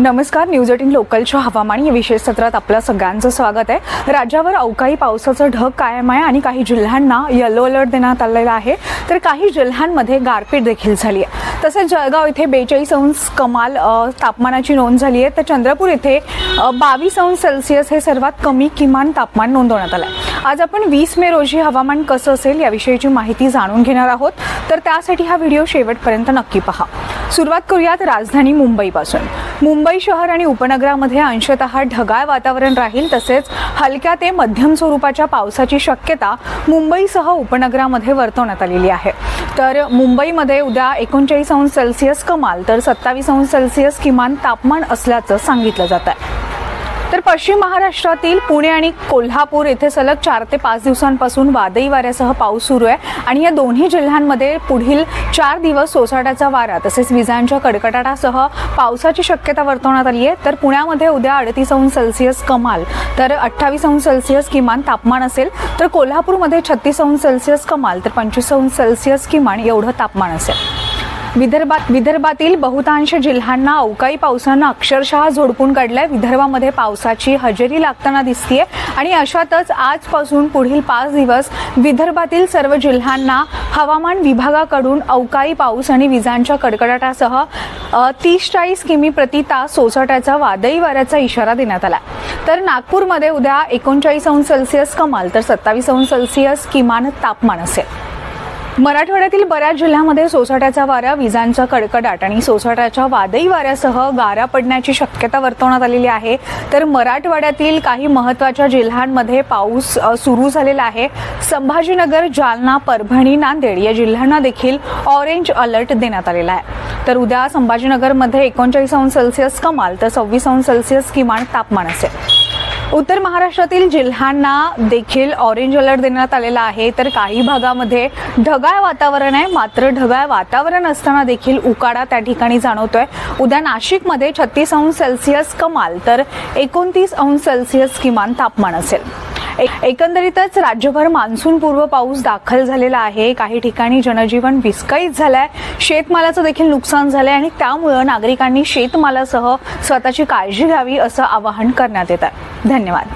नमस्कार news eighteen लोकलच्या हवामान या विशेष सत्रात आपलं सगळ्यांचं स्वागत आहे. राज्यावर अवकाळी पावसाचं ढग कायम आहे आणि काही जिल्ह्यांना येलो अलर्ट देण्यात आलेला आहे. तर काही जिल्ह्यांमध्ये गारपीट देखील झाली आहे. तसेच जळगाव इथे बेचाळीस अंश कमाल तापमानाची नोंद झाली आहे. तर चंद्रपूर इथे बावीस अंश सेल्सिअस हे सर्वात कमी किमान तापमान नोंदवण्यात आलं आहे आज आपण वीस मे रोजी हवामान कसं असेल याविषयीची माहिती जाणून घेणार आहोत. तर त्यासाठी हा व्हिडिओ शेवटपर्यंत नक्की पहा. सुरुवात करूयात राजधानी मुंबईपासून. मुंबई शहर आणि उपनगरामध्ये अंशतः ढगाळ वातावरण राहील तसेच हलक्या ते मध्यम स्वरूपाच्या पावसाची शक्यता मुंबईसह उपनगरामध्ये वर्तवण्यात आलेली आहे. तर मुंबईमध्ये उद्या एकोणचाळीस अंश सेल्सिअस कमाल तर सत्तावीस अंश सेल्सिअस किमान तापमान असल्याचं सांगितलं जात आहे तर पश्चिम महाराष्ट्रातील पुणे आणि कोल्हापूर येथे सलग चार ते पाच दिवसांपासून वादळी वाऱ्यासह पाऊस सुरू आहे आणि या दोन्ही जिल्ह्यांमध्ये पुढील चार दिवस सोसाट्याचा वारा तसेच विजांच्या कडकडाटासह पावसाची शक्यता वर्तवण्यात आली आहे. तर पुण्यामध्ये उद्या अडतीस अंश सेल्सिअस कमाल तर अठ्ठावीस अंश सेल्सिअस किमान तापमान असेल तर कोल्हापूरमध्ये छत्तीस अंश सेल्सिअस कमाल तर पंचवीस अंश सेल्सिअस किमान एवढं तापमान असेल. विदर्भात विदर्भातील बहुतांश जिल्ह्यांना अवकाळी पावसानं अक्षरशः झोडपून काढलंय. विदर्भामध्ये पावसाची हजेरी लागताना दिसतीये. आणि अशातच आजपासून पुढील पाच दिवस विदर्भातील सर्व जिल्ह्यांना हवामान विभागाकडून अवकाळी पाऊस आणि विजांच्या कडकडाटासह तीस चाळीस किमी प्रति तास सोसाट्याचा वादळी वाऱ्याचा इशारा देण्यात आला तर नागपूरमध्ये उद्या एकोणचाळीस अंश सेल्सिअस कमाल तर सत्तावीस अंश सेल्सिअस किमान तापमान असेल. मराठवाड्यातील बऱ्याच जिल्ह्यांमध्ये सोसाट्याचा वारा विजांचा कडकडाट आणि सोसाट्याच्या वादळी वाऱ्यासह गारा पडण्याची शक्यता वर्तवण्यात आलेली आहे. तर मराठवाड्यातील काही महत्त्वाच्या जिल्ह्यांमध्ये पाऊस सुरू झालेला आहे. संभाजीनगर जालना परभणी नांदेड या जिल्ह्यांना देखील ऑरेंज अलर्ट देण्यात आलेला आहे. तर उद्या संभाजीनगरमध्ये एकोणचाळीस अंश सेल्सिअस कमाल तर सव्वीस अंश सेल्सिअस किमान तापमान असेल. उत्तर महाराष्ट्रातील जिल्ह्यांना देखील ऑरेंज अलर्ट देण्यात आलेला आहे. तर काही भागामध्ये ढगाळ वातावरण आहे. मात्र ढगाळ वातावरण असताना देखील उकाडा त्या ठिकाणी जाणवतोय. उद्या नाशिकमध्ये छत्तीस अंश सेल्सिअस कमाल तर एकोणतीस अंश सेल्सिअस किमान तापमान असेल. एक- एकंदरीतच राज्यभर मान्सूनपूर्व पाऊस दाखल झालेला आहे. काही ठिकाणी जनजीवन विस्कळीत झालंय. शेतमालाचं देखील नुकसान झालंय आणि त्यामुळं नागरिकांनी शेतमालासह स्वतःची काळजी घ्यावी असं आवाहन करण्यात येत आहे धन्यवाद.